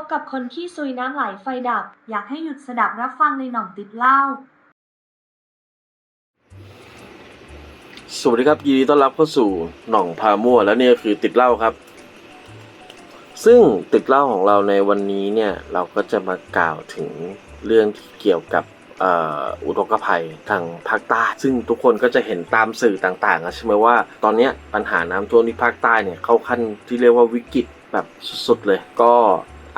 บกับคนขี้ซุยน้ำไหลไฟดับ อยากให้หยุดสดับรับฟังในหน่อมติดเหล้าสวัสดีครับยินดีต้อนรับเข้าสู่หน่องพามั่ว แล้วเนี่ยคือติดเหล้าครับ ซึ่งติดเหล้าของเราในวันนี้เนี่ย เราก็จะมากล่าวถึงเรื่องที่เกี่ยวกับอุทกภัยทางภาคใต้ ซึ่งทุกคนก็จะเห็นตามสื่อต่างๆอะใช่ไหมว่า ตอนนี้ปัญหาน้ำท่วมที่ภาคใต้เนี่ยเข้าขั้นที่เรียกว่าวิกฤตแบบสุดๆเลย ก็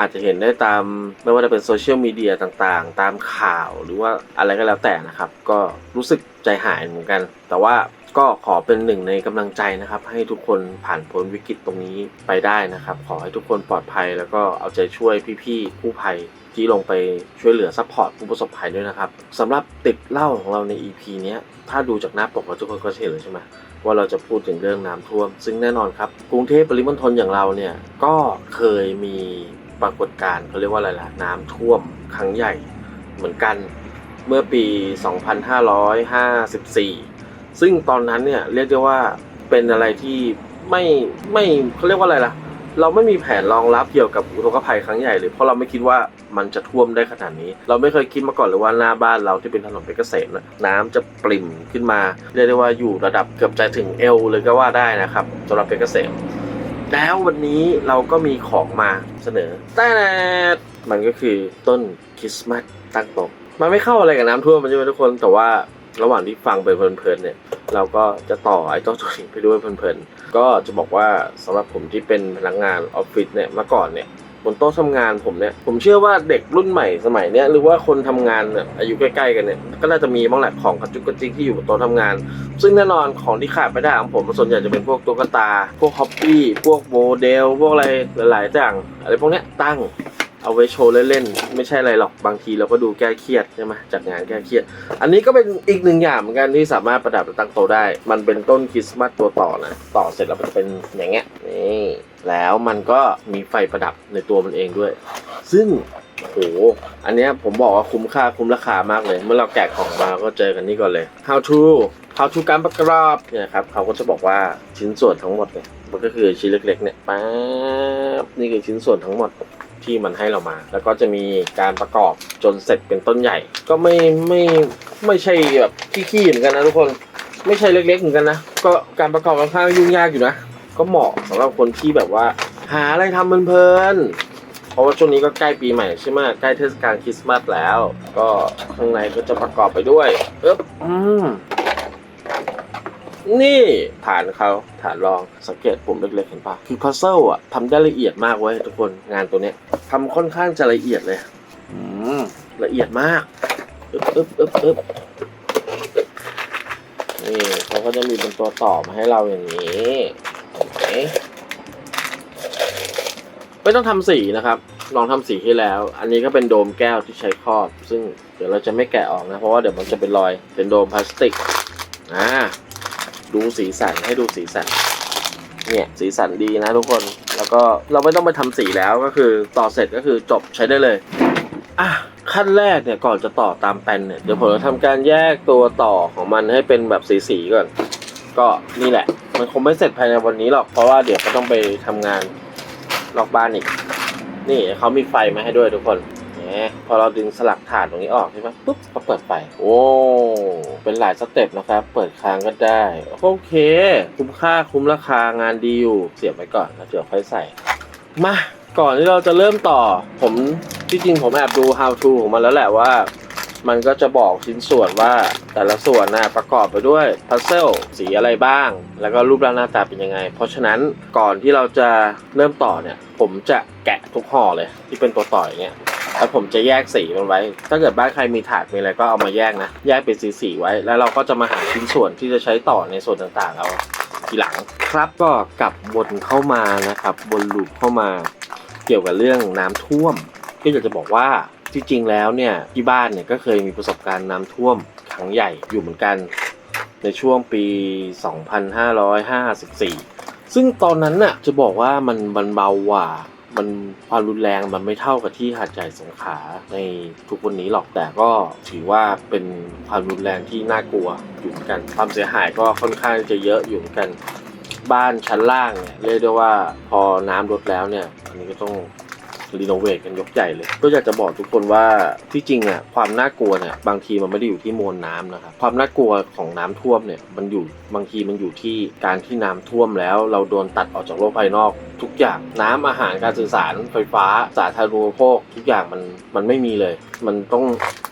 อาจจะเห็นได้ตามไม่ว่าจะเป็นโซเชียลมีเดียต่างๆ ตามข่าวหรือว่าอะไรก็แล้วแต่นะครับ ก็รู้สึกใจหายเหมือนกัน แต่ว่าก็ขอเป็นหนึ่งในกำลังใจนะครับ ให้ทุกคนผ่านพ้นวิกฤตตรงนี้ไปได้นะครับ ขอให้ทุกคนปลอดภัย แล้วก็เอาใจช่วยพี่ๆกู้ภัยที่ลงไปช่วยเหลือซัพพอร์ตผู้ประสบภัยด้วยนะครับสำหรับติดเล้าของเราใน EP เนี้ยถ้าดูจากหน้าปกทุกคนก็จะเห็นเลยใช่ไหมว่าเราจะพูดถึงเรื่องน้ำท่วม ซึ่งแน่นอนครับ กรุงเทพปริมณฑลอย่างเราเนี่ยก็เคยมี ปรากฏการณ์เขาเรียกว่าอะไรล่ะน้ำท่วมครั้งใหญ่เหมือนกันเมื่อปี 2554 ซึ่งตอนนั้นเนี่ยเรียกได้ว่าเป็นอะไรที่ไม่ไม่เขาเรียกว่าอะไรล่ะ เราไม่มีแผนรองรับเกี่ยวกับอุทกภัยครั้งใหญ่เลยเพราะเราไม่คิดว่ามันจะท่วมได้ขนาดนี้ เราไม่เคยคิดมาก่อนเลยว่าหน้าบ้านเราที่เป็นถนนเพชรเกษมน่ะน้ำจะปริ่มขึ้นมา เรียกได้ว่าอยู่ระดับเกือบจะถึงเอวเลยก็ว่าได้นะครับสำหรับเพชรเกษม แล้ววันนี้เราก็มีของมาเสนอ แต่มันก็คือต้นคริสต์มาสตั้งตกมันไม่เข้าอะไรกับน้ำท่วมมันใช่ไหมทุกคนแต่ว่าระหว่างที่ฟังไปเพลินๆเนี่ย เราก็จะต่อไอ้เจ้าตัวนี้ไปด้วยเพลินๆก็จะบอกว่าสำหรับผมที่เป็นพนักงานออฟฟิศเนี่ยเมื่อก่อนเนี่ย บนโต๊ะทำงานผมเนี่ยผมเชื่อว่าเด็กรุ่นใหม่สมัยเนี้ยหรือว่าคนทำงานเนี่ยอายุใกล้ๆกันเนี่ยก็น่าจะมีบ้างแหละของกระจุกกระจิกที่อยู่บนโต๊ะทำงาน ซึ่งแน่นอนของที่ขาดไม่ได้ของผมส่วนใหญ่จะเป็นพวกตุ๊กตา พวกฮอปปี้พวกโมเดล พวกอะไรหลายๆอย่างอะไรพวกเนี้ยตั้งเอาไว้โชว์เล่นๆไม่ใช่อะไรหรอกบางทีเราก็ดูแก้เครียดใช่ไหมจากงานแก้เครียด อันนี้ก็เป็นอีกหนึ่งอย่างเหมือนกันที่สามารถประดับตั้งโต๊ะได้ มันเป็นต้นคริสต์มาสตัวต่อนะต่อเสร็จแล้วมันจะเป็นอย่างเงี้ยนี่ แล้วมันก็มีไฟประดับในตัวมันเองด้วย ซึ่งโห อันเนี้ยผมบอกว่าคุ้มค่าคุ้มราคามากเลย เมื่อเราแกะของมาก็เจอกันนี่ก่อนเลย how to how to การประกอบเนี่ยครับเขาก็จะบอกว่าชิ้นส่วนทั้งหมดเนี่ยมันก็คือชิ้นเล็กๆเนี่ยป๊าบนี่คือชิ้นส่วนทั้งหมดที่มันให้เรามา แล้วก็จะมีการประกอบจนเสร็จเป็นต้นใหญ่ ก็ไม่ไม่ไม่ใช่แบบขี้ๆเหมือนกันนะทุกคน ไม่ใช่เล็กๆเหมือนกันนะ ก็การประกอบค่อนข้างยุ่งยากอยู่นะ ก็เหมาะสำหรับคนที่แบบว่า หาอะไรทำเพลินๆเพราะว่าช่วงนี้ก็ใกล้ปีใหม่ใช่ไหมใกล้เทศกาลคริสต์มาสแล้ว ก็ข้างในก็จะประกอบไปด้วยเอ๊บอืมนี่ฐานเขาฐานรองสังเกตปุ่มเล็กๆเห็นปะคือพัซเซิลอะทำได้ละเอียดมากเว้ยทุกคนงานตัวเนี้ยทำค่อนข้างจะละเอียดเลยอืมละเอียดมากอึ๊บอึ๊บอึ๊บอึ๊บนี่เขาก็จะมีเป็นตัวต่อมาให้เราอย่างนี้ ไหมไม่ต้องทำสีนะครับ ลองทำสีให้แล้ว อันนี้ก็เป็นโดมแก้วที่ใช้ครอบ ซึ่งเดี๋ยวเราจะไม่แกะออกนะ เพราะว่าเดี๋ยวมันจะเป็นรอย เป็นโดมพลาสติก อ่า ดูสีสันให้ดูสีสัน เนี่ยสีสันดีนะทุกคน แล้วก็เราไม่ต้องไปทำสีแล้วก็คือต่อเสร็จก็คือจบใช้ได้เลย อะขั้นแรกเนี่ยก่อนจะต่อตามแปนเนี่ยเดี๋ยวผมจะทำการแยกตัวต่อของมันให้เป็นแบบสีๆก่อน ก็นี่แหละ มันคงไม่เสร็จภายในวันนี้หรอก เพราะว่าเดี๋ยวก็ต้องไปทำงานนอกบ้านอีก นี่เขามีไฟมาให้ด้วยทุกคนเนี่ยพอเราดึงสลักฐานตรงนี้ออกใช่ไหมปุ๊บก็เปิดไฟ โอ้ เป็นหลายสเต็ปนะครับ เปิดค้างก็ได้ โอเค คุ้มค่าคุ้มราคางานดีอยู่ เสียบไว้ก่อนแล้วเดี๋ยวค่อยใส่ มา ก่อนที่เราจะเริ่มต่อ ผมที่จริงผมแอบดู how to ของมันแล้วแหละว่า มันก็จะบอกชิ้นส่วนว่าแต่ละส่วนนะประกอบไปด้วยพัซเซลสีอะไรบ้าง แล้วก็รูปร่างหน้าตาเป็นยังไง เพราะฉะนั้นก่อนที่เราจะเริ่มต่อเนี่ย ผมจะแกะทุกห่อเลย ที่เป็นตัวต่ออย่างเงี้ยแล้วผมจะแยกสีมันไว้ ถ้าเกิดบ้านใครมีถาดมีอะไรก็เอามาแยกนะ แยกเป็นสีสีๆไว้ แล้วเราก็จะมาหาชิ้นส่วนที่จะใช้ต่อในส่วนต่างๆเอาทีหลัง ครับก็กลับวนเข้ามานะครับวนลูปเข้ามา เกี่ยวกับเรื่องน้ำท่วม ก็อยากจะบอกว่า จริงๆแล้วเนี่ยที่บ้านเนี่ยก็เคยมีประสบการณ์น้ำท่วมครั้งใหญ่อยู่เหมือนกัน ในช่วงปี 2554 ซึ่งตอนนั้นน่ะจะบอกว่ามันมันเบากว่ามันความรุนแรงมันไม่เท่ากับที่หาดใหญ่สงขลาในทุกวันนี้หรอกแต่ก็ถือว่าเป็นความรุนแรงที่น่ากลัวอยู่เหมือนกัน ความเสียหายก็ค่อนข้างจะเยอะอยู่เหมือนกัน บ้านชั้นล่างเนี่ยเรียกได้ว่าพอน้ำลดแล้วเนี่ยอันนี้ก็ต้อง รีโนเวทกันยกใหญ่เลย ก็อยากจะบอกทุกคนว่าที่จริงอะความน่ากลัวเนี่ยบางทีมันไม่ได้อยู่ที่มวลน้ำนะครับความน่ากลัวของน้ำท่วมเนี่ยมันอยู่บางทีมันอยู่ที่การที่น้ำท่วมแล้ว เราโดนตัดออกจากโลกภายนอกทุกอย่างน้ำอาหารการสื่อสารไฟฟ้า สาธารณูปโภคทุกอย่างมันมันไม่มีเลย มันต้อง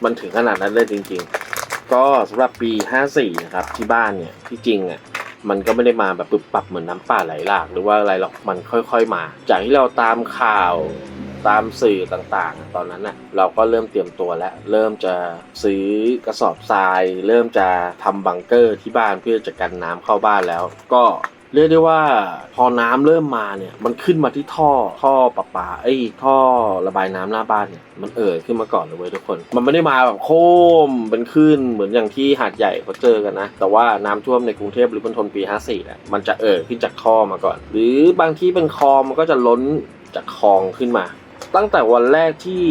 มันถึงขนาดนั้นเลยจริง ๆ ก็สำหรับปี 54 นะครับที่บ้านเนี่ยที่จริงอะมันก็ไม่ได้มาแบบปรับปรับเหมือนน้ำป่าไหลหลาก หรือว่าอะไรหรอกมันค่อย ๆ มา จากที่เราตามข่าว ตามสื่อต่างๆ ตอนนั้นน่ะเราก็เริ่มเตรียมตัวแล้ว เริ่มจะซื้อกระสอบทราย เริ่มจะทำบังเกอร์ที่บ้านเพื่อจะกันน้ำเข้าบ้านแล้ว ก็เรียกได้ว่าพอน้ำเริ่มมาเนี่ยมันขึ้นมาที่ท่อท่อประปาไอ้ท่อระบายน้ำหน้าบ้านเนี่ยมันเอ่อขึ้นมาก่อนเลยเว้ยทุกคน มันไม่ได้มาแบบโค้มเป็นคลื่นเหมือนอย่างที่หาดใหญ่เขาเจอกันนะ แต่ว่าน้ำท่วมในกรุงเทพหรือมณฑลปี 54เนี่ยมันจะเอ่อขึ้นจากท่อมาก่อน หรือบางที่เป็นคลองมันก็จะล้นจากคลองขึ้นมา ตั้งแต่วันแรกที่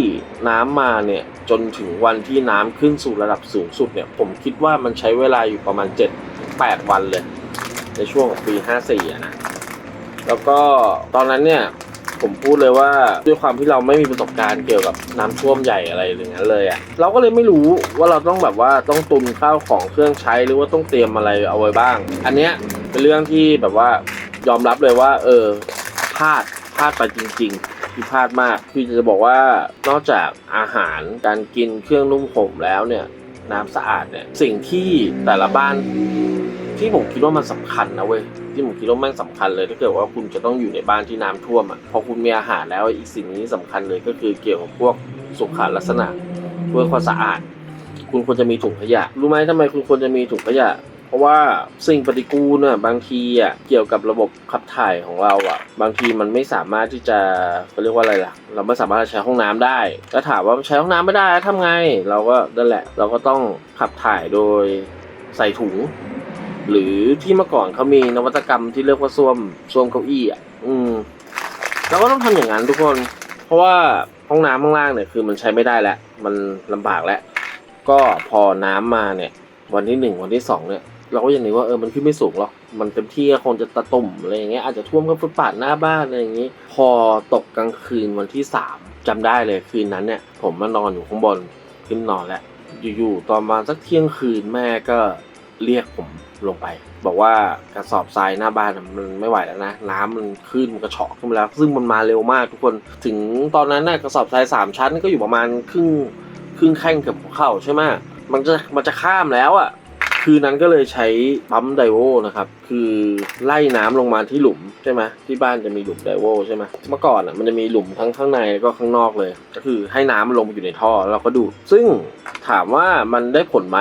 น้ำมาเนี่ยจนถึงวันที่น้ำขึ้นสู่ระดับสูงสุดเนี่ยผมคิดว่ามันใช้เวลาอยู่ประมาณ7-8วันเลย ในช่วงของปี 54นะแล้วก็ตอนนั้นเนี่ยผมพูดเลยว่าด้วยความที่เราไม่มีประสบการณ์เกี่ยวกับน้ำท่วมใหญ่อะไรอย่างนั้นเลยอะ่ะเราก็เลยไม่รู้ว่าเราต้องแบบว่าต้องตุนข้าวของเครื่องใช้หรือว่าต้องเตรียมอะไรเอาไว้บ้าง อันเนี้ยเป็นเรื่องที่แบบว่ายอมรับเลยว่า เออพลาดพลาดไปจริง ๆ ที่พลาดมากคือจะบอกว่านอกจากอาหารการกินเครื่องนุ่มห่มแล้วเนี่ยน้ำสะอาดเนี่ยสิ่งที่แต่ละบ้านที่ผมคิดว่ามันสำคัญนะเว้ยที่ผมคิดว่ามันสำคัญเลยถ้าเกิดว่าคุณจะต้องอยู่ในบ้านที่น้ำท่วมอะพอคุณมีอาหารแล้วอีกสิ่งนี้สำคัญเลยก็คือเกี่ยวกับพวกสุขลักษณะเพื่อความสะอาด คุณควรจะมีถุงขยะ รู้ไหมทำไมคุณควรจะมีถุงขยะ เพราะว่าสิ่งปฏิกูลน่ะบางทีอะเกี่ยวกับระบบขับถ่ายของเราอะ บางทีมันไม่สามารถที่จะเขาเรียกว่าอะไรล่ะ เราไม่สามารถใช้ห้องน้ำได้แล้วถามว่าใช้ห้องน้ำไม่ได้แล้วทำไง เราก็นั่นแหละ เราก็ต้องขับถ่ายโดยใส่ถุง หรือที่เมื่อก่อนเขามีนวัตกรรมที่เรียกว่าส้วมส้วมเก้าอี้อะอืมเราก็ต้องทำอย่างนั้นทุกคน เพราะว่าห้องน้ำข้างล่างเนี่ยคือมันใช้ไม่ได้แล้ว มันลำบากแล้ว ก็พอน้ำมาเนี่ย วันที่หนึ่งวันที่สองเนี่ย เราก็ยังนึกว่าเออมันขึ้นไม่สูงหรอก มันเต็มที่ก็คงจะตะตุ่มอะไรอย่างเงี้ยอาจจะท่วมกับฟุตบาทหน้าบ้านอะไรอย่างงี้ พอตกกลางคืนวันที่สามจำได้เลยคืนนั้นเนี่ย ผมมานอนอยู่ข้างบนขึ้นนอนแล้วอยู่ๆตอนประมาณสักเที่ยงคืนแม่ก็เรียกผมลงไป บอกว่ากระสอบทรายหน้าบ้านมันไม่ไหวแล้วนะ น้ำมันขึ้นมันกระเฉาะขึ้นมาแล้ว ซึ่งมันมาเร็วมากทุกคนถึงตอนนั้นน่ะกระสอบทรายสามชั้นก็อยู่ประมาณครึ่งครึ่งแข้งเกับหัวเข่าใช่ไหมมันจะมันจะข้ามแล้วอะ คืนนั้นก็เลยใช้ปั๊มไดโวนะครับ คือไล่น้ำลงมาที่หลุมใช่ไหมที่บ้านจะมีหลุมไดโวใช่ไหมเมื่อก่อนอะมันจะมีหลุมทั้งข้างในแล้วก็ข้างนอกเลย ก็คือให้น้ำมันลงไปอยู่ในท่อแล้วเราก็ดูดซึ่งถามว่ามันได้ผลไหม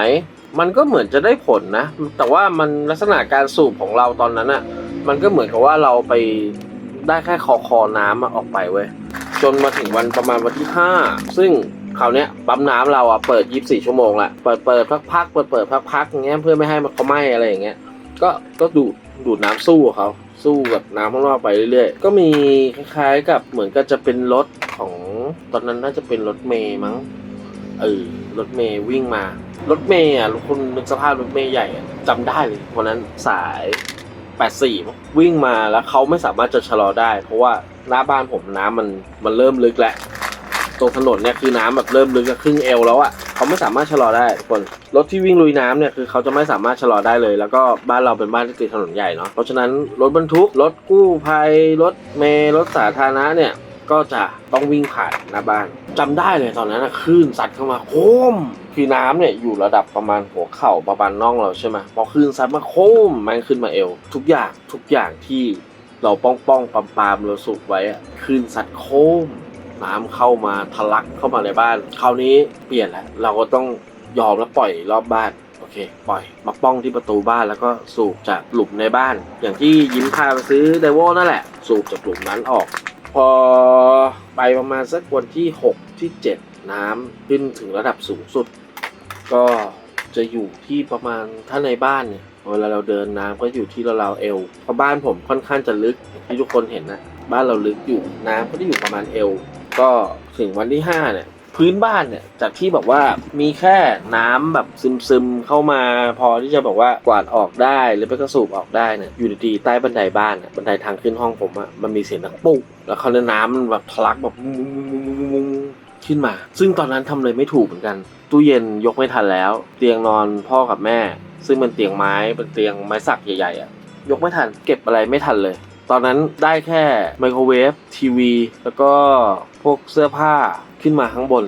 มันก็เหมือนจะได้ผลนะ แต่ว่ามันลักษณะการสูบของเราตอนนั้นอะมันก็เหมือนกับว่าเราไปได้แค่คอคอน้ำอะออกไปเว้ยจนมาถึงวันประมาณวันที่ 5 ซึ่ง คราวเนี้ยปั๊มน้ำเราอะเปิด 24 ชั่วโมงละเปิดเปิดพักพักๆเปิดเปิดพักพักๆอย่างเงี้ยเพื่อไม่ให้มันเขาไหม้อะไรอย่างเงี้ยก็ก็ดูดดูดน้ำสู้เขาสู้กับน้ำข้างนอกไปเรื่อยๆ ก็มีคล้ายๆกับเหมือนกับจะเป็นรถของตอนนั้นน่าจะเป็นรถเมย์มั้งเออรถเมย์วิ่งมารถเมย์อะคุณนึกสภาพรถเมย์ใหญ่อะจำได้เลยวันนั้นสาย84วิ่งมาแล้วเขาไม่สามารถจะชะลอได้ เพราะว่าหน้าบ้านผมน้ำมันมันเริ่มลึกแล้ว ตรงถนนเนี่ยคือน้ำแบบเริ่มลึกอะครึ่งเอวแล้วอะเขาไม่สามารถชะลอได้ทุกคนรถที่วิ่งลุยน้ำเนี่ยคือเขาจะไม่สามารถชะลอได้เลย แล้วก็บ้านเราเป็นบ้านที่ติดถนนใหญ่เนาะเพราะฉะนั้นรถบรรทุกรถกู้ภัยรถเมล์รถสาธารณะเนี่ยก็จะต้องวิ่งผ่านหน้าบ้านจำได้เลยตอนนั้นนะคลื่นซัดเข้ามาโค้มคือน้ำเนี่ยอยู่ระดับประมาณหัวเข่าประมาณน่องเราใช่ไหมพอคลื่นซัดมาโค้มม่งขึ้นมาเอว ทุกอย่างทุกอย่างที่เราป้องป้องปามปามเราสูบไว้อะคลื่นซัดโค้ม น้ำเข้ามาทะลักเข้ามาในบ้าน คราวนี้เปลี่ยนแล้ว เราก็ต้องยอมแล้วปล่อยรอบบ้านโอเค ปล่อยมาป้องที่ประตูบ้านแล้วก็สูบจากหลุมในบ้าน อย่างที่ยิ้มพาไปซื้อไดโวนั่นแหละ สูบจากหลุมนั้นออก พอไปประมาณสักวันที่ 6 ที่ 7 น้ำขึ้นถึงระดับสูงสุด ก็จะอยู่ที่ประมาณถ้าในบ้านเนี่ยเวลาเราเดินน้ำก็อยู่ที่ราวๆเอวเพราะบ้านผมค่อนข้างจะลึกที่ทุกคนเห็นนะบ้านเราลึกอยู่น้ำก็จะอยู่ประมาณเอว ก็ถึงวันที่5เนี่ยพื้นบ้านเนี่ยจากที่แบบว่ามีแค่น้ำแบบซึมๆเข้ามาพอที่จะแบบว่ากวาดออกได้หรือไปกระสูบออกได้เนี่ยอยู่ดีๆใต้บันไดบ้านบันไดทางขึ้นห้องผมอะมันมีเสียงดังปุ๊บแล้วเขาเนี่ยน้ำมันแบบทะลักแบบมุ้งๆๆๆขึ้นมา ซึ่งตอนนั้นทำเลยไม่ถูกเหมือนกัน ตู้เย็นยกไม่ทันแล้ว เตียงนอนพ่อกับแม่ ซึ่งเป็นเตียงไม้เป็นเตียงไม้สักใหญ่ๆอะยกไม่ทันเก็บอะไรไม่ทันเลย ตอนนั้นได้แค่ไมโครเวฟทีวี แล้วก็พวกเสื้อผ้าขึ้นมาข้างบน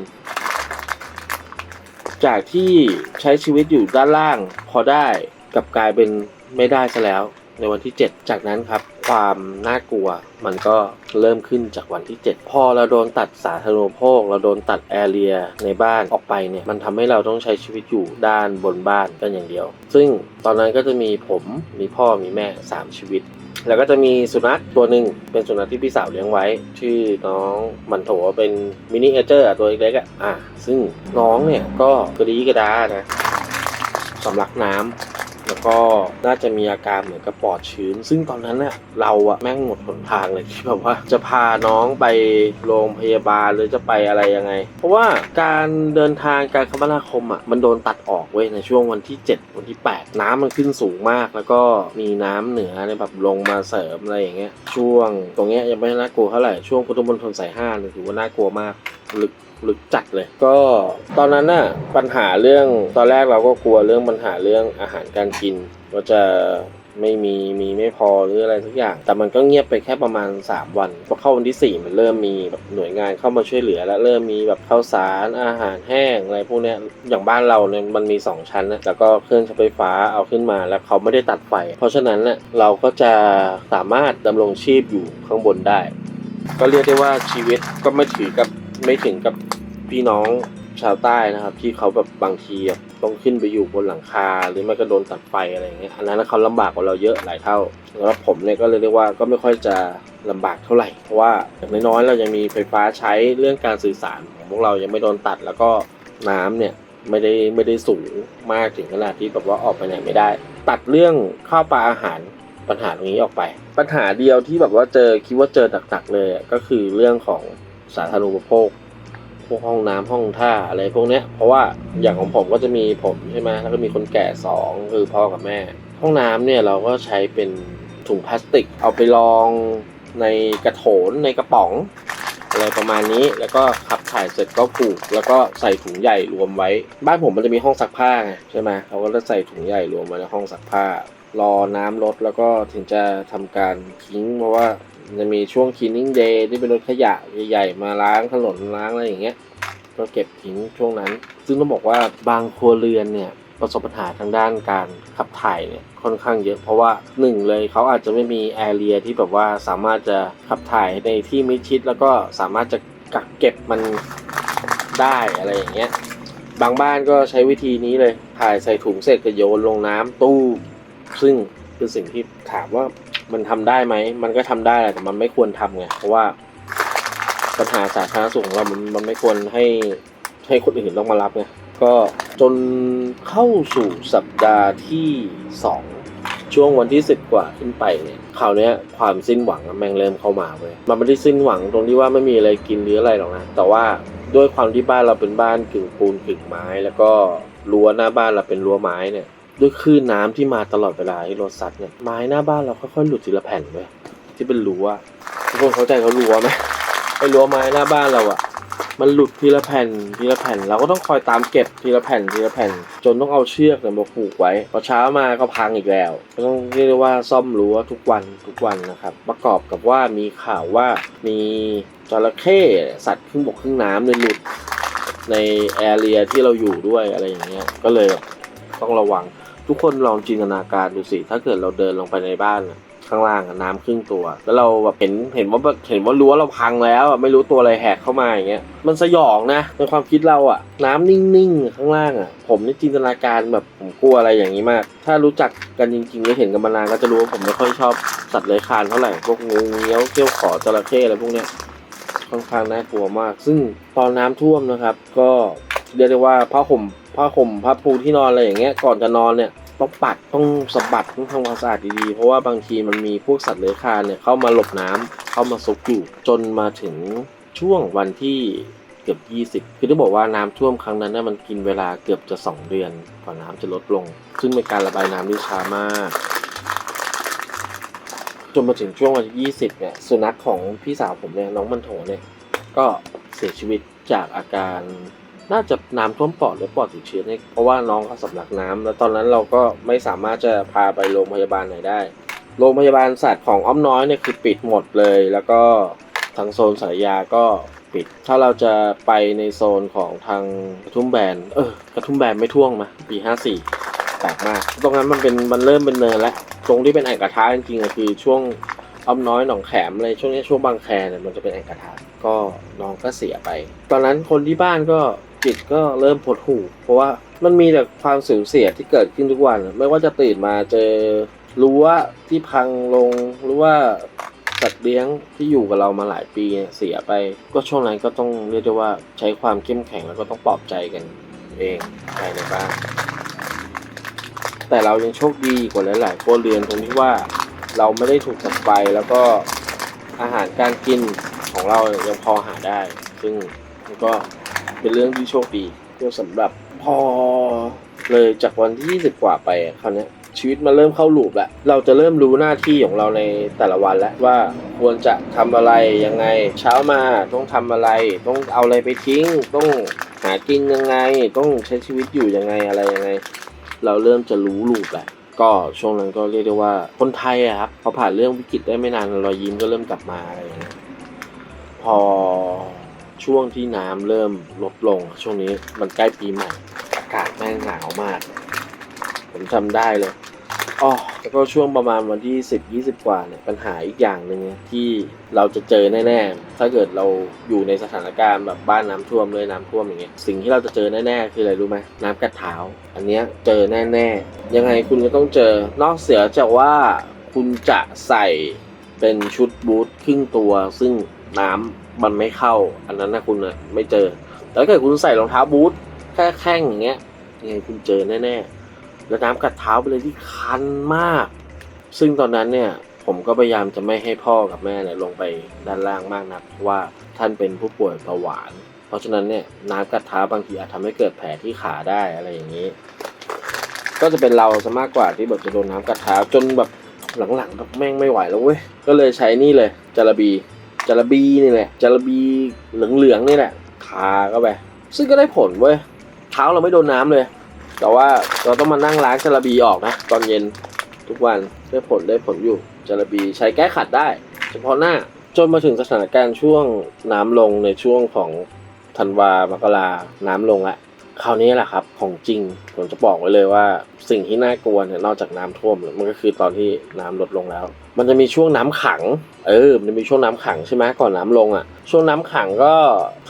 จากที่ใช้ชีวิตอยู่ด้านล่าง พอได้กลับกลายเป็นไม่ได้ซะแล้ว ในวันที่ 7 จากนั้นครับ ความน่ากลัวมันก็เริ่มขึ้นจากวันที่ 7 พอเราโดนตัดสาธารณูปโภค เราโดนตัดแอเรียในบ้านออกไปเนี่ย มันทำให้เราต้องใช้ชีวิตอยู่ด้านบนบ้านกันอย่างเดียว ซึ่งตอนนั้นก็จะมีผมมีพ่อมีแม่ 3 ชีวิต แล้วก็จะมีสุนัขตัวหนึ่งเป็นสุนัขที่พี่สาวเลี้ยงไว้ ชื่อน้องมันโถเป็นมินิเอเจอร์ตัวเล็กๆอะอะซึ่งน้องเนี่ยก็กระดีกระดานะสำลักน้ำ แล้วก็น่าจะมีอาการเหมือนกับปอดชื้น ซึ่งตอนนั้นน่ะเราอะแม่งหมดหนทางเลยที่แบบว่าจะพาน้องไปโรงพยาบาลหรือจะไปอะไรยังไง เพราะว่าการเดินทางการคมนาคมอะมันโดนตัดออกเว้ยในช่วงวันที่ 7 วันที่ 8 น้ำมันขึ้นสูงมาก แล้วก็มีน้ำเหนือเนี่ยแบบลงมาเสริมอะไรอย่างเงี้ยช่วงตรงเนี้ยยังไม่น่ากลัวเท่าไหร่ช่วงพุทธมณฑลสายห้าเนี่ยถือว่าน่ากลัวมากลึก ลึกจัดเลย ก็ตอนนั้นน่ะปัญหาเรื่องตอนแรกเราก็กลัวเรื่องปัญหาเรื่องอาหารการกินว่าจะไม่มีมีไม่พอหรืออะไรสักอย่าง แต่มันก็เงียบไปแค่ประมาณ 3 วันพอเข้าวันที่ 4 มันเริ่มมีแบบหน่วยงานเข้ามาช่วยเหลือ แล้วเริ่มมีแบบข้าวสารอาหารแห้งอะไรพวกนี้อย่างบ้านเราเนี่ยมันมี 2 ชั้นนะแล้วก็เครื่องใช้ไฟฟ้าเอาขึ้นมาแล้วเขาไม่ได้ตัดไฟ เพราะฉะนั้นน่ะเราก็จะสามารถดำรงชีพอยู่ข้างบนได้ ก็เรียกได้ว่าชีวิตก็ไม่ถือกับ ไม่ถึงกับพี่น้องชาวใต้นะครับ ที่เขาแบบบางทีแบบต้องขึ้นไปอยู่บนหลังคา หรือไม่ก็โดนตัดไฟอะไรอย่างเงี้ยอันนั้นเขาลำบากกว่าเราเยอะหลายเท่าแล้วผมเนี่ยก็เลยเรียกว่าก็ไม่ค่อยจะลำบากเท่าไหร่เพราะว่าอย่างน้อยๆเรายังมีไฟฟ้าใช้เรื่องการสื่อสารของพวกเรายังไม่โดนตัดแล้วก็น้ำเนี่ยไม่ได้ไม่ได้สูงมากถึงขนาดที่แบบว่าออกไปไหนไม่ได้ ตัดเรื่องข้าวปลาอาหารปัญหาตรงนี้ออกไป ปัญหาเดียวที่แบบว่าเจอคิดว่าเจอหนักๆเลยก็คือเรื่องของ สาธารณูปโภค พวกห้องน้ำห้องท่าอะไรพวกเนี้ย เพราะว่าอย่างของผมก็จะมีผมใช่ไหมแล้วก็มีคนแก่สองคือพ่อกับแม่ ห้องน้ำเนี่ยเราก็ใช้เป็นถุงพลาสติก เอาไปลองในกระโถนในกระป๋องอะไรประมาณนี้แล้วก็ขับถ่ายเสร็จก็ผูก แล้วก็ใส่ถุงใหญ่รวมไว้ บ้านผมมันจะมีห้องซักผ้าไงใช่ไหมเขาก็จะใส่ถุงใหญ่รวมไว้ในห้องซักผ้ารอน้ำลดแล้วก็ถึงจะทำการทิ้งเพราะว่า จะมีช่วง cleaning day ที่เป็นรถขยะใหญ่ๆ มาล้างถนนล้างอะไรอย่างเงี้ย ก็เก็บทิ้งช่วงนั้น ซึ่งต้องบอกว่าบางครัวเรือนเนี่ยประสบปัญหาทางด้านการขับถ่ายเนี่ยค่อนข้างเยอะเพราะว่าหนึ่งเลยเขาอาจจะไม่มีแอเรียที่แบบว่าสามารถจะขับถ่ายในที่มิดชิด แล้วก็สามารถจะกักเก็บมันได้อะไรอย่างเงี้ยบางบ้านก็ใช้วิธีนี้เลยถ่ายใส่ถุงเสร็จก็โยนลงน้ำตู้ซึ่งคือสิ่งที่ถามว่า มันทำได้ไหม มันก็ทำได้แหละแต่มันไม่ควรทำไง เพราะว่าปัญหาสาธารณสุขของเรามันมันไม่ควรให้ให้คนอื่นต้องมารับไง ก็จนเข้าสู่สัปดาห์ที่สองช่วงวันที่สิบกว่าขึ้นไปเนี่ยคราวนี้ความสิ้นหวังแม่งเริ่มเข้ามาเว้ยมันไม่ได้สิ้นหวังตรงที่ว่าไม่มีอะไรกินหรืออะไรหรอกนะ แต่ว่าด้วยความที่บ้านเราเป็นบ้านกึ่งปูนกึ่งไม้ แล้วก็รั้วหน้าบ้านเราเป็นรั้วไม้เนี่ย ด้วยคลื่นน้ำที่มาตลอดเวลาที่รถซัดเนี่ยไม้หน้าบ้านเราค่อยๆหลุดทีละแผ่นเว้ยที่เป็นรั้วทุกคนเข้าใจเขารั้วไหมไอ้รั้วไม้หน้าบ้านเราอะมันหลุดทีละแผ่นทีละแผ่น เราก็ต้องคอยตามเก็บทีละแผ่นทีละแผ่น จนต้องเอาเชือกเนี่ยมาผูกไว้พอเช้ามาก็พังอีกแล้วก็ต้องเรียกได้ว่าซ่อมรั้วทุกวันทุกวันนะครับ ประกอบกับว่ามีข่าวว่ามีจระเข้สัตว์ครึ่งบกครึ่งน้ำเนี่ยหลุดในแอเรียที่เราอยู่ด้วยอะไรอย่างเงี้ยก็เลยต้องระวัง ทุกคนลองจินตนาการดูสิ ถ้าเกิดเราเดินลงไปในบ้านน่ะข้างล่างอะน้ำครึ่งตัว แล้วเราแบบเห็นเห็นว่าแบบเห็นว่ารั้วเราพังแล้วอะไม่รู้ตัวอะไรแหกเข้ามาอย่างเงี้ยมันสยองนะในความคิดเราอะน้ำนิ่งๆข้างล่างอะผมนี่จินตนาการแบบผมกลัวอะไรอย่างนี้มาก ถ้ารู้จักกันจริงๆแล้วเห็นกันมานานก็จะรู้ว่าผมไม่ค่อยชอบสัตว์เลื้อยคลานเท่าไหร่พวกงูเงี้ยวเขี้ยวขอจระเข้อะไรพวกเนี้ยค่อนข้างน่ากลัวมาก ซึ่งตอนน้ำท่วมนะครับ ก็เรียกได้ว่าผ้าห่ม ผ้าห่มผ้าปูที่นอนอะไรอย่างเงี้ยก่อนจะนอนเนี่ยต้องปัดต้องสะบัดต้องทำความสะอาดดีๆ เพราะว่าบางทีมันมีพวกสัตว์เลื้อยคลานเนี่ยเข้ามาหลบน้ำเข้ามาซุกอยู่จนมาถึงช่วงวันที่เกือบ 20 คือต้องบอกว่าน้ำท่วมครั้งนั้นน่ะมันกินเวลาเกือบจะ 2 เดือนกว่าน้ำจะลดลง ซึ่งเป็นการระบายน้ำที่ช้ามาก จนมาถึงช่วงวันที่ 20 เนี่ยสุนัขของพี่สาวผมเนี่ยน้องมันโถเนี่ยก็เสียชีวิตจากอาการ น่าจะน้ำท่วมปอดหรือปอดติดเชื้อเนี่ยเพราะว่าน้องเขาสำลักน้ำแล้วตอนนั้นเราก็ไม่สามารถจะพาไปโรงพยาบาลไหนได้ โรงพยาบาลสัตว์ของอ้อมน้อยเนี่ยคือปิดหมดเลย แล้วก็ทางโซนสายยาก็ปิด ถ้าเราจะไปในโซนของทางกระทุ่มแบน เออกระทุ่มแบนไม่ท่วงมาปี 54แปลกมาก ตรงนั้นมันเป็นมันเริ่มเป็นเนินแล้ว ตรงที่เป็นแอ่งกระทะจริงๆคือช่วงอ้อมน้อยหนองแขมอะไรช่วงนี้ช่วงบางแคเนี่ยมันจะเป็นแอ่งกระทะก็น้องก็เสียไป ตอนนั้นคนที่บ้านก็ จิตก็เริ่มหดหู่เพราะว่ามันมีแต่ความสูญเสียที่เกิดขึ้นทุกวัน ไม่ว่าจะตื่นมาเจอรั้วที่พังลงหรือว่าสัตว์เลี้ยงที่อยู่กับเรามาหลายปีเสียไป ก็ช่วงนั้นก็ต้องเรียกได้ว่าใช้ความเข้มแข็งแล้วก็ต้องปลอบใจกันเองภายในบ้านแต่เรายังโชคดีกว่าหลายๆครัวเรือนตรงที่ว่าเราไม่ได้ถูกจับไฟแล้วก็อาหารการกินของเรายังพอหาได้ ซึ่งก็ เป็นเรื่องที่โชคดีก็สำหรับพอเลยจากวันที่ 20 กว่าไปคราวนี้ชีวิตมันเริ่มเข้าลูปแล้วเราจะเริ่มรู้หน้าที่ของเราในแต่ละวันแล้วว่าควรจะทำอะไรยังไง เช้ามาต้องทำอะไร ต้องเอาอะไรไปทิ้ง ต้องหากินยังไง ต้องใช้ชีวิตอยู่ยังไงอะไรยังไง เราเริ่มจะรู้ลูปแหละก็ช่วงนั้นก็เรียกได้ว่าคนไทยอะครับพอผ่านเรื่องวิกฤตได้ไม่นานรอยยิ้มก็เริ่มกลับมาอะไรอย่างเงี้ยพอ ช่วงที่น้ำเริ่มลดลง ช่วงนี้มันใกล้ปีใหม่อากาศแม่งหนาวมาก ผมจำได้เลยอ๋อแล้วก็ช่วงประมาณวันที่สิบยี่สิบกว่าเนี่ยปัญหาอีกอย่างหนึ่งที่เราจะเจอแน่ๆ ถ้าเกิดเราอยู่ในสถานการณ์แบบบ้านน้ำท่วมเลยน้ำท่วมอย่างเงี้ยสิ่งที่เราจะเจอแน่ๆ คืออะไรรู้ไหมน้ำกัดเท้า อันเนี้ยเจอแน่ๆ ยังไงคุณก็ต้องเจอนอกเสียจากว่าคุณจะใส่เป็นชุดบูทครึ่งตัวซึ่งน้ำ มันไม่เข้า อันนั้นนะคุณอะไม่เจอ แต่ถ้าเกิดคุณใส่รองเท้าบูทแค่แข้งอย่างเงี้ยยังไงคุณเจอแน่ๆแล้วน้ำกัดเท้าไปเลยที่คันมาก ซึ่งตอนนั้นเนี่ยผมก็พยายามจะไม่ให้พ่อกับแม่เนี่ยลงไปด้านล่างมากนักเพราะว่าท่านเป็นผู้ป่วยเบาหวาน เพราะฉะนั้นเนี่ยน้ำกัดเท้าบางทีอาจทำให้เกิดแผลที่ขาได้อะไรอย่างนี้ ก็จะเป็นเราซะมากกว่าที่แบบจะโดนน้ำกัดเท้าจนแบบหลังๆแบบแม่งไม่ไหวแล้วเว้ยก็เลยใช้นี่เลยจาระบี จาระบีนี่แหละจาระบีเหลืองๆนี่แหละทาเข้าไป ซึ่งก็ได้ผลเว้ยเท้าเราไม่โดนน้ำเลย แต่ว่าเราต้องมานั่งล้างจาระบีออกนะตอนเย็นทุกวันได้ผลได้ผลอยู่จาระบีใช้แก้ขัดได้ เฉพาะหน้าจนมาถึงสถานการณ์ช่วงน้ำลงในช่วงของธันวามกราน้ำลงละคราวนี้แหละครับของจริงผมจะบอกไว้เลยว่า สิ่งที่น่ากลัวเนี่ยนอกจากน้ำท่วมมันก็คือตอนที่น้ำลดลงแล้ว มันจะมีช่วงน้ำขัง เออ มันจะมีช่วงน้ำขังใช่ไหมก่อนน้ำลงอะ ช่วงน้ำขังก็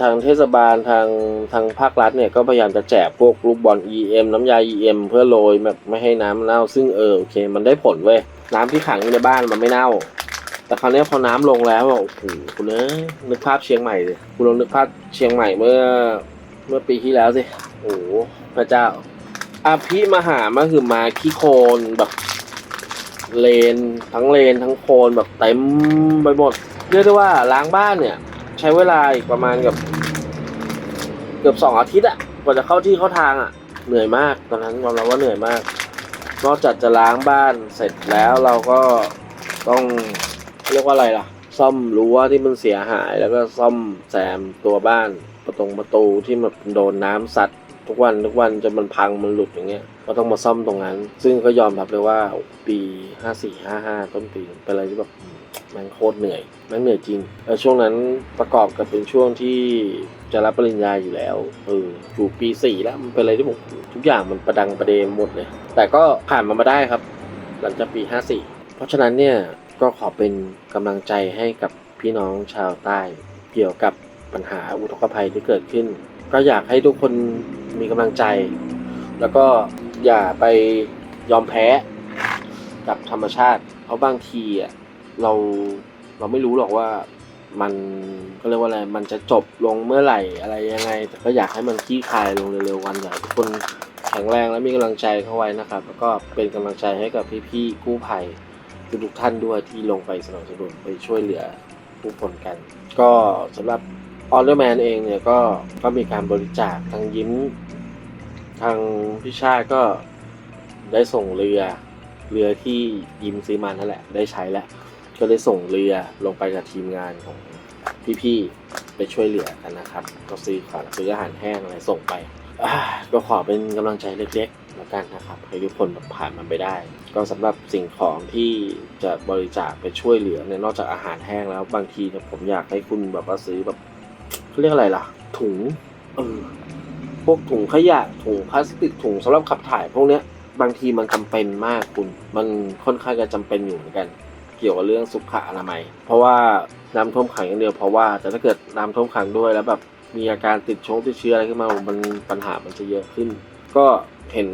ทางเทศบาลทางทางภาครัฐเนี่ยก็พยายามจะแจกพวกลูกบอล EM น้ำยา EM เพื่อโรยแบบไม่ให้น้ำเน่า ซึ่งเออโอเค มันได้ผลเว้ย น้ำที่ขังอยู่ในบ้านมันไม่เน่า แต่คราวนี้พอน้ำลงแล้วอะโอ้โหคุณเอ้ยนึกภาพเชียงใหม่เลยคุณลองนึกภาพเชียงใหม่เมื่อเมื่อปีที่แล้วสิ โอ้โหพระเจ้าอาภิมหามาคือมาขี้โคลนแบบ เลนทั้งเลนทั้งโคนแบบเต็มไปหมดเรียกได้ว่าล้างบ้านเนี่ย ใช้เวลาอีกประมาณเกับ เกือบสองอาทิตย์อะกว่าจะเข้าที่เข้าทางอะเหนื่อยมากตอนนั้นยอมรับว่าเหนื่อยมาก นอกจากจะล้างบ้านเสร็จแล้วเราก็ต้องเรียกว่าอะไรล่ะ ซ่อมรั้วที่มันเสียหายแล้วก็ซ่อมแซมตัวบ้านประตงประตูที่มันโดนน้ำซัด ทุกวันทุกวันจนมันพังมันหลุดอย่างเงี้ยก็ต้องมาซ่อมตรงนั้น ซึ่งก็ยอมรับเลยว่าปีห้าสี่ห้าห้าต้นปีเป็นอะไรที่แบบมันโคตรเหนื่อยแมันเหนื่อยจริงแล้วช่วงนั้นประกอบกับเป็นช่วงที่จะรับปริญญาอยู่แล้วเอออยู่ปีสี่แล้วมันเป็นอะไรที่ผมทุกอย่างมันประดังประเดมหมดเลย แต่ก็ผ่านมามาได้ครับ หลังจากปี 54 เพราะฉะนั้นเนี่ยก็ขอเป็นกำลังใจให้กับพี่น้องชาวใต้ เกี่ยวกับปัญหาอุทกภัยที่เกิดขึ้น ก็อยากให้ทุกคนมีกำลังใจ แล้วก็อย่าไปยอมแพ้กับธรรมชาติ เพราะบางทีอะเราเราไม่รู้หรอกว่ามันก็เรียกว่าอะไร มันจะจบลงเมื่อไหร่อะไรยังไง แต่ก็อยากให้มันคลี่คลายลงเร็วๆวันอยากให้ทุกคนแข็งแรงและมีกำลังใจเข้าไว้นะครับ แล้วก็เป็นกำลังใจให้กับพี่ๆกู้ภัยทุกๆท่านด้วยที่ลงไปสนับสนุนไปช่วยเหลือผู้คนกัน ก็สำหรับ ออเ r อร์แมนเองเนี่ยก็ก็มีการบริจาคทางยิ้ม ทางพี่ชาติก็ได้ส่งเรือเรือที่ยิ้มซื้อมานั่นแหละ ได้ใช้แล้ว ก็ได้ส่งเรือลงไปกับทีมงานของพี่ๆไปช่วยเหลือกันนะครับ ก็ซื้อของซื้ออาหารแห้งอะไรส่งไปก็ขอเป็นกำลังใจเล็กๆแล้วกันนะครับให้ทุกคนแบบผ่านมันไปได้ ก็สำหรับสิ่งของที่จะบริจาคไปช่วยเหลือเนี่ยนอกจากอาหารแห้งแล้วบางทีเนี่ยผมอยากให้คุณแบบว่าซื้อแบบ เขาเรียกอะไรล่ะ ถุงเออพวกถุงขยะถุงพลาสติกถุงสำหรับขับถ่าย พวกเนี้ยบางทีมันจำเป็นมากคุณ มันค่อนข้างจะจำเป็นอยู่เหมือนกัน เกี่ยวกับเรื่องสุขอนามัย เพราะว่าน้ำท่วมขังอย่างเดียวเพราะว่าแต่ถ้าเกิดน้ำท่วมขังด้วยแล้วแบบมีอาการติดชงติดเชื้ออะไรขึ้นมามันปัญหามันจะเยอะขึ้น ก็เห็น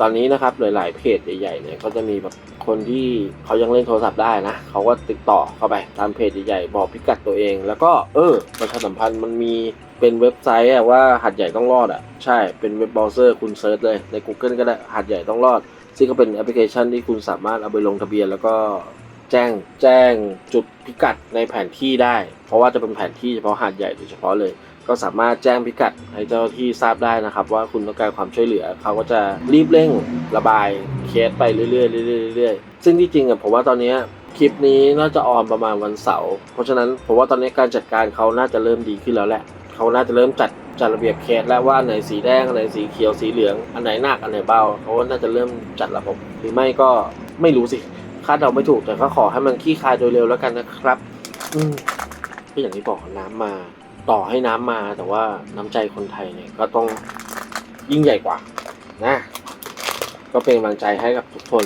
ตอนนี้นะครับหลาย ๆ เพจใหญ่ ๆ เนี่ยก็จะมีแบบคนที่เขายังเล่นโทรศัพท์ได้นะเขาก็ติดต่อเข้าไปตามเพจใหญ่ ๆ บอกพิกัดตัวเอง แล้วก็เออประชาสัมพันธ์มันมีเป็นเว็บไซต์อะว่าหัดใหญ่ต้องรอดอะใช่เป็นเว็บเบราว์เซอร์คุณเซิร์ชเลยใน Google ก็ได้หัดใหญ่ต้องรอด ซึ่งก็เป็นแอปพลิเคชันที่คุณสามารถเอาไปลงทะเบียน แล้วก็แจ้งแจ้งจุดพิกัดในแผนที่ได้ เพราะว่าจะเป็นแผนที่เฉพาะหาดใหญ่โดยเฉพาะเลย ก็สามารถแจ้งพิกัดให้เจ้าที่ทราบได้นะครับ ว่าคุณต้องการความช่วยเหลือเขาก็จะรีบเร่งระบายเคสไปเรื่อยๆเรื่อยๆเรื่อยๆซึ่งที่จริงอะผมว่าตอนนี้คลิปนี้น่าจะออนประมาณวันเสาร์เพราะฉะนั้นผมว่าตอนนี้การจัดการเขาน่าจะเริ่มดีขึ้นแล้วแหละเขาน่าจะเริ่มจัดจัดระเบียบเคสแล้วว่าอันไหนสีแดงอันไหนสีเขียวสีเหลืองอันไหนหนักอันไหนเบาเขาว่าน่าจะเริ่มจัดระบบหรือไม่ก็ไม่รู้สิคาดเดาไม่ถูกแต่ก็ขอให้มันขี้คายโดยเร็วแล้วกันนะครับ อืมก็อย่างที่บอกน้ำมา ต่อให้น้ำมาแต่ว่าน้ำใจคนไทยเนี่ยก็ต้องยิ่งใหญ่กว่านะ ก็เป็นกำลังใจให้กับทุกคน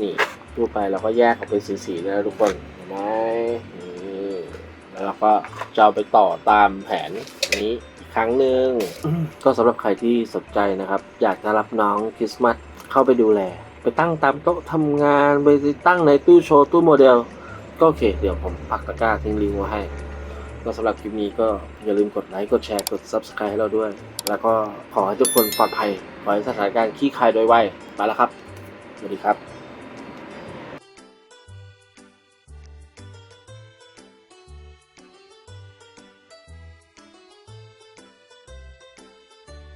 นี่ดูไปเราก็แยกออกเป็นสีๆเลยนะทุกคนเห็นไหมนี่แล้วเราก็จะเอาไปต่อตามแผนนี้อีกครั้งหนึ่งก็สำหรับใครที่สนใจนะครับ อยากจะรับน้องคริสต์มาสเข้าไปดูแล ไปตั้งตามโต๊ะทำงานไปตั้งในตู้โชว์ตู้โมเดล ก็โอเค เดี๋ยวผมปักตะกร้าทิ้งลิงก์ไว้ให้ ก็สำหรับคลิปนี้ก็อย่าลืมกดไลค์ กดแชร์ กด Subscribe ให้เราด้วย แล้วก็ขอให้ทุกคนปลอดภัย ขอให้สถานการณ์คลี่คลายโดยไวไปแล้วครับ สวัสดีครับ